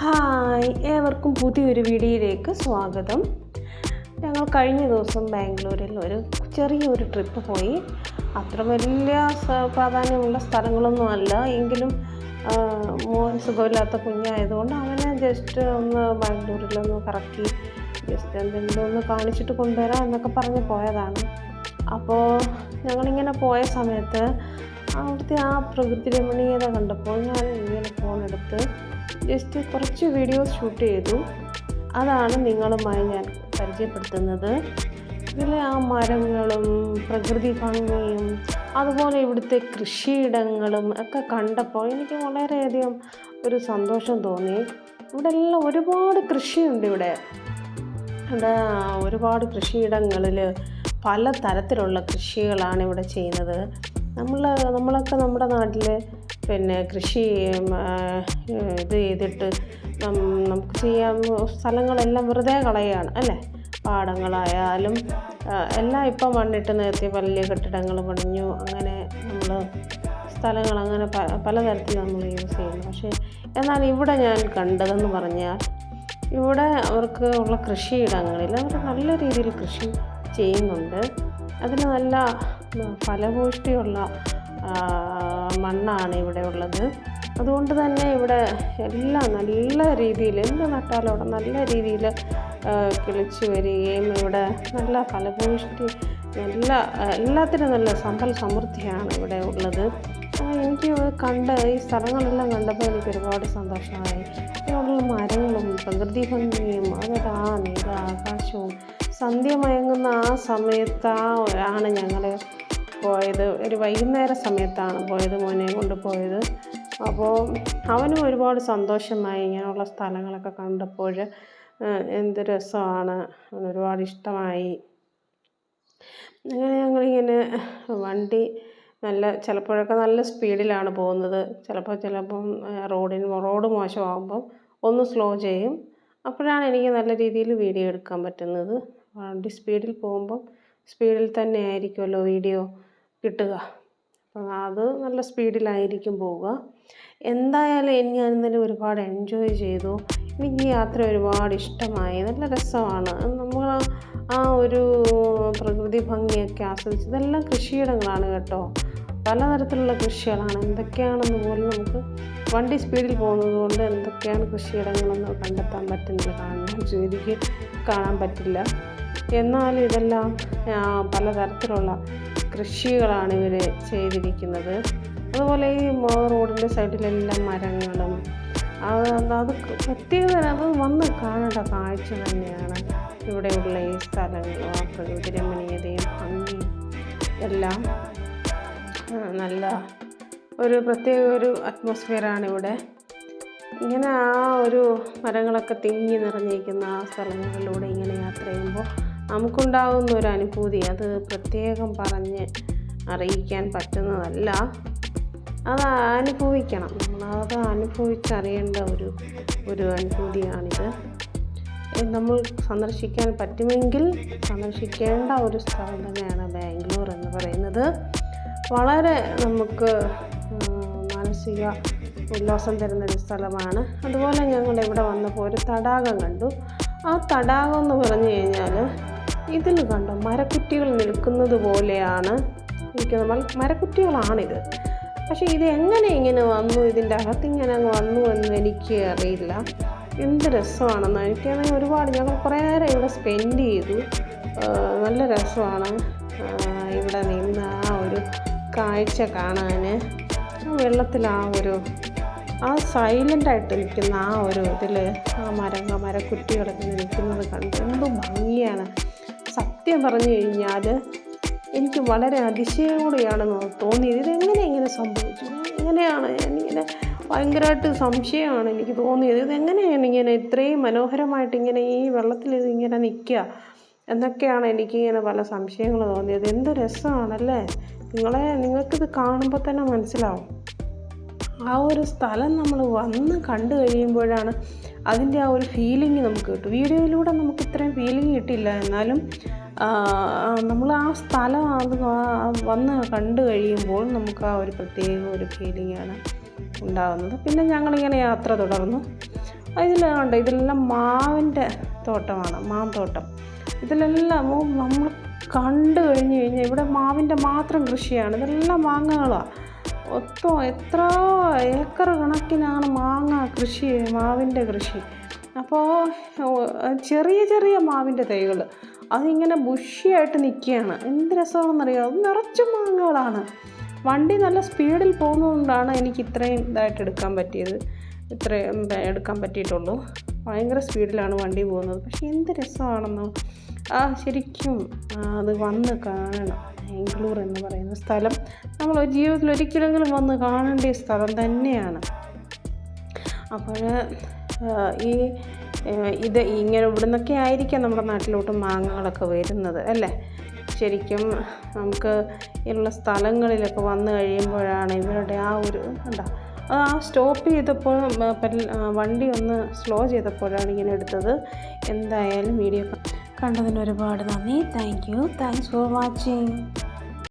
Hi ഏവർക്കും പുതിയൊരു വീഡിയോയിലേക്ക് സ്വാഗതം. ഞങ്ങൾ കഴിഞ്ഞ ദിവസം ബാംഗ്ലൂരിൽ ഒരു ചെറിയൊരു ട്രിപ്പ് പോയി. അത്ര വലിയ പ്രാധാന്യമുള്ള സ്ഥലങ്ങളൊന്നും അല്ല. എങ്കിലും മോൻ സുഖമില്ലാത്ത കുഞ്ഞായതുകൊണ്ട് അവനെ ജസ്റ്റ് ഒന്ന് ബാംഗ്ലൂരിലൊന്ന് കറക്കി ജസ്റ്റ് എന്തെങ്കിലും ഒന്ന് കാണിച്ചിട്ട് കൊണ്ടുവരാം എന്നൊക്കെ പറഞ്ഞ് പോയതാണ്. അപ്പോൾ ഞങ്ങളിങ്ങനെ പോയ സമയത്ത് അവിടുത്തെ ആ പ്രകൃതി രമണീയത കണ്ടപ്പോൾ ഞാൻ ഇങ്ങനെ ഫോണെടുത്ത് ജസ്റ്റ് കുറച്ച് വീഡിയോസ് ഷൂട്ട് ചെയ്തു. അതാണ് നിങ്ങളുമായി ഞാൻ പരിചയപ്പെടുത്തുന്നത്. ഇതിലെ ആ മരങ്ങളും പ്രകൃതി ഭംഗിയും അതുപോലെ ഇവിടുത്തെ കൃഷിയിടങ്ങളും ഒക്കെ കണ്ടപ്പോൾ എനിക്ക് വളരെയധികം ഒരു സന്തോഷം തോന്നി. ഇവിടെ എല്ലാം ഒരുപാട് കൃഷിയുണ്ട് ഇവിടെ. ഇവിടെ ഒരുപാട് കൃഷിയിടങ്ങളിൽ പല തരത്തിലുള്ള കൃഷികളാണ് ഇവിടെ ചെയ്യുന്നത്. നമ്മൾ നമ്മളൊക്കെ നമ്മുടെ നാട്ടിൽ പിന്നെ കൃഷി ഇത് ചെയ്തിട്ട് നമുക്ക് ചെയ്യാൻ സ്ഥലങ്ങളെല്ലാം വെറുതെ കളയുകയാണ് അല്ലേ? പാടങ്ങളായാലും എല്ലാം ഇപ്പം മണ്ണിട്ട് നിർത്തി വലിയ കെട്ടിടങ്ങൾ പണിഞ്ഞു അങ്ങനെ നമ്മൾ സ്ഥലങ്ങൾ അങ്ങനെ പ പലതരത്തിൽ നമ്മൾ യൂസ് ചെയ്യുന്നു. പക്ഷേ എന്നാൽ ഇവിടെ ഞാൻ കണ്ടതെന്ന് പറഞ്ഞാൽ ഇവിടെ അവർക്ക് ഉള്ള കൃഷിയിടങ്ങളിൽ അവർ നല്ല രീതിയിൽ കൃഷി ചെയ്യുന്നുണ്ട്. അതിന് നല്ല ആ, മണ്ണാണ് ഇവിടെ ഉള്ളത്. അതുകൊണ്ട് തന്നെ ഇവിടെ എല്ലാം നല്ല രീതിയിൽ എന്ത് നട്ടാലും അവിടെ നല്ല രീതിയിൽ കിളിച്ച് വരികയും ഇവിടെ നല്ല ഫലഭൂഷ്ടി നല്ല എല്ലാത്തിനും നല്ല സമ്പൽ സമൃദ്ധിയാണ് ഇവിടെ ഉള്ളത്. എനിക്ക് കണ്ട് ഈ സ്ഥലങ്ങളെല്ലാം കണ്ടപ്പോൾ എനിക്ക് ഒരുപാട് സന്തോഷമായി. ഇവിടെയുള്ള മരങ്ങളും പ്രകൃതി ഭംഗിയും അതൊരു ആ നീല ആകാശവും സന്ധ്യ മയങ്ങുന്ന ആ സമയത്ത് ആണ് ഞങ്ങൾ പോയത് ഒരു വൈകുന്നേര സമയത്താണ് പോയത് മോനെ കൊണ്ട് പോയത് അപ്പോൾ അവനും ഒരുപാട് സന്തോഷമായി ഇങ്ങനെയുള്ള സ്ഥലങ്ങളൊക്കെ കണ്ടപ്പോൾ എന്ത് രസമാണ്. ഒരുപാട് ഇഷ്ടമായി. അങ്ങനെ ഞങ്ങളിങ്ങനെ വണ്ടി നല്ല ചിലപ്പോഴൊക്കെ നല്ല സ്പീഡിലാണ് പോകുന്നത്. ചിലപ്പോൾ ചിലപ്പം റോഡിന് റോഡ് മോശമാകുമ്പം ഒന്ന് സ്ലോ ചെയ്യും. അപ്പോഴാണ് എനിക്ക് നല്ല രീതിയിൽ വീഡിയോ എടുക്കാൻ പറ്റുന്നത്. വണ്ടി സ്പീഡിൽ പോകുമ്പം സ്പീഡിൽ തന്നെ ആയിരിക്കുമല്ലോ വീഡിയോ. കിട്ടുക. അപ്പം അത് നല്ല സ്പീഡിലായിരിക്കും പോവുക. എന്തായാലും ഞാൻ ഇന്നലെ ഒരുപാട് എൻജോയ് ചെയ്തു. എനിക്ക് ഈ യാത്ര ഒരുപാട് ഇഷ്ടമായി. നല്ല രസമാണ്. നമ്മൾ ആ ഒരു പ്രകൃതി ഭംഗിയൊക്കെ ആസ്വദിച്ച് ഇതെല്ലാം കൃഷിയിടങ്ങളാണ് കേട്ടോ. പലതരത്തിലുള്ള കൃഷികളാണ്. എന്തൊക്കെയാണെന്ന് പോലും നമുക്ക് വണ്ടി സ്പീഡിൽ പോകുന്നത് കൊണ്ട് എന്തൊക്കെയാണ് കൃഷിയിടങ്ങളെന്ന് കണ്ടെത്താൻ പറ്റുന്നില്ല കാണാൻ ജോലിക്ക് കാണാൻ പറ്റില്ല. എന്നാലും ഇതെല്ലാം പലതരത്തിലുള്ള കൃഷികളാണ് ഇവർ ചെയ്തിരിക്കുന്നത്. അതുപോലെ ഈ റോഡിന്റെ സൈഡിലെല്ലാം മരങ്ങളും. അത് അത് പ്രത്യേകത അത് വന്ന് കാണേണ്ട കാഴ്ച തന്നെയാണ് ഇവിടെയുള്ള ഈ സ്ഥലങ്ങളും ആ പ്രകൃതി രമണീയതയും ഭംഗിയും എല്ലാം നല്ല ഒരു പ്രത്യേക ഒരു അറ്റ്മോസ്ഫിയറാണ് ഇവിടെ. ഇങ്ങനെ ആ ഒരു മരങ്ങളൊക്കെ തിങ്ങി നിറഞ്ഞിരിക്കുന്ന ആ സ്ഥലങ്ങളിലൂടെ ഇങ്ങനെ യാത്ര ചെയ്യുമ്പോൾ നമുക്കുണ്ടാകുന്ന ഒരു അനുഭൂതി. അത് പ്രത്യേകം പറഞ്ഞ് അറിയിക്കാൻ പറ്റുന്നതല്ല. അത് അനുഭവിക്കണം. നമ്മളത് അനുഭവിച്ചറിയേണ്ട ഒരു ഒരു അനുഭൂതിയാണിത്. നമ്മൾ സന്ദർശിക്കാൻ പറ്റുമെങ്കിൽ സന്ദർശിക്കേണ്ട ഒരു സ്ഥലം തന്നെയാണ് ബാംഗ്ലൂർ എന്ന് പറയുന്നത്. വളരെ നമുക്ക് മാനസിക ഉല്ലാസം തരുന്ന ഒരു സ്ഥലമാണ്. അതുപോലെ ഞങ്ങൾ ഇവിടെ വന്നപ്പോൾ ഒരു തടാകം കണ്ടു. ആ തടാകം എന്ന് പറഞ്ഞു കഴിഞ്ഞാൽ ഇതിൽ കണ്ടോ? മരക്കുറ്റികൾ നിൽക്കുന്നത് പോലെയാണ്. നമ്മൾ മരക്കുറ്റികളാണിത്. പക്ഷേ ഇത് എങ്ങനെ ഇങ്ങനെ വന്നു? ഇതിന്റെ അകത്ത് ഇങ്ങനെ അങ്ങ് വന്നു എന്ന് എനിക്ക് അറിയില്ല. എന്ത് രസമാണെന്ന്? എനിക്കാണെങ്കിൽ ഒരുപാട് ഞങ്ങൾ കുറേ നേരം ഇവിടെ സ്പെൻഡ് ചെയ്തു. നല്ല രസമാണ്. ഇവിടെ നിന്ന് ആ ഒരു കാഴ്ച കാണാൻ വെള്ളത്തിൽ ആ ഒരു ആ സൈലന്റായിട്ട് നിൽക്കുന്ന ആ ഒരു ഇതിൽ ആ മരങ്ങ മരക്കുറ്റികളൊക്കെ നിൽക്കുന്നത് കണ്ട് എന്ത് ഭംഗിയാണ്. സത്യം പറഞ്ഞു കഴിഞ്ഞാൽ എനിക്ക് വളരെ അതിശയോടെയാണ് തോന്നിയത്. ഇതെങ്ങനെ ഇങ്ങനെ സംഭവിച്ചു? എങ്ങനെയാണ് ഞാനിങ്ങനെ ഭയങ്കരമായിട്ട് സംശയമാണ് എനിക്ക് തോന്നിയത്. ഇതെങ്ങനെയാണ് ഇങ്ങനെ ഇത്രയും മനോഹരമായിട്ട് ഇങ്ങനെ ഈ വെള്ളത്തിൽ ഇത് ഇങ്ങനെ നിൽക്കുക എന്നൊക്കെയാണ് എനിക്കിങ്ങനെ പല സംശയങ്ങൾ തോന്നിയത്. എന്ത് രസമാണല്ലേ? നിങ്ങളെ നിങ്ങൾക്കിത് കാണുമ്പോൾ തന്നെ മനസ്സിലാവും. ആ ഒരു സ്ഥലം നമ്മൾ വന്ന് കണ്ടു കഴിയുമ്പോഴാണ് അതിന്റെ ആ ഒരു ഫീലിംഗ് നമുക്ക് കിട്ടും. വീഡിയോയിലൂടെ നമുക്ക് ഇത്രയും ഫീലിംഗ് കിട്ടില്ല എന്നാലും നമ്മൾ ആ സ്ഥലം അത് വന്ന് കണ്ടു കഴിയുമ്പോൾ നമുക്ക് ആ ഒരു പ്രത്യേക ഒരു ഫീലിംഗാണ് ഉണ്ടാകുന്നത്. പിന്നെ ഞങ്ങളിങ്ങനെ യാത്ര തുടർന്നു. ഇതിലുണ്ട് ഇതിലെല്ലാം മാവിന്റെ തോട്ടമാണ് മാന്തോട്ടം ഇതിലെല്ലാം നമ്മൾ കണ്ടു കഴിഞ്ഞ് കഴിഞ്ഞാൽ ഇവിടെ മാവിന്റെ മാത്രം കൃഷിയാണ്. ഇതെല്ലാം മാങ്ങകളാണ് ഒത്തോ എത്ര ഏക്കർ കണക്കിനാണ് മാങ്ങ കൃഷി മാവിന്റെ കൃഷി? അപ്പോൾ ചെറിയ ചെറിയ മാവിന്റെ തൈകൾ അതിങ്ങനെ ബുഷിയായിട്ട് നിൽക്കുകയാണ്. എന്ത് രസമാണെന്നറിയോ? അത് നിറച്ചും മാങ്ങകളാണ്. വണ്ടി നല്ല സ്പീഡിൽ പോകുന്നതുകൊണ്ടാണ് എനിക്ക് ഇത്രയും ഇതായിട്ട് എടുക്കാൻ പറ്റിയത്. ഇത്രയും എടുക്കാൻ പറ്റിയിട്ടുള്ളൂ. ഭയങ്കര സ്പീഡിലാണ് വണ്ടി പോകുന്നത്. പക്ഷേ എന്ത് രസമാണെന്നോ. ആ ശരിക്കും അത് വന്ന് കാണണം. ബാംഗ്ലൂർ എന്ന് പറയുന്ന സ്ഥലം. നമ്മൾ ജീവിതത്തിൽ ഒരിക്കലെങ്കിലും വന്ന് കാണേണ്ട സ്ഥലം തന്നെയാണ്. അപ്പോൾ ഈ ഇത് ഇങ്ങനെ ഇവിടുന്നൊക്കെ ആയിരിക്കാം നമ്മുടെ നാട്ടിലോട്ട് മാങ്ങകളൊക്കെ വരുന്നത് അല്ലേ? ശരിക്കും നമുക്ക് ഉള്ള സ്ഥലങ്ങളിലൊക്കെ വന്നു കഴിയുമ്പോഴാണ് ഇവരുടെ ആ ഒരു എന്താ ആ സ്റ്റോപ്പ് ചെയ്തപ്പോൾ വണ്ടി ഒന്ന് സ്ലോ ചെയ്തപ്പോഴാണ് ഇങ്ങനെ എടുത്തത്. എന്തായാലും വീഡിയോ കണ്ടതിന് ഒരുപാട് നന്ദി. Thank you. Thanks for watching.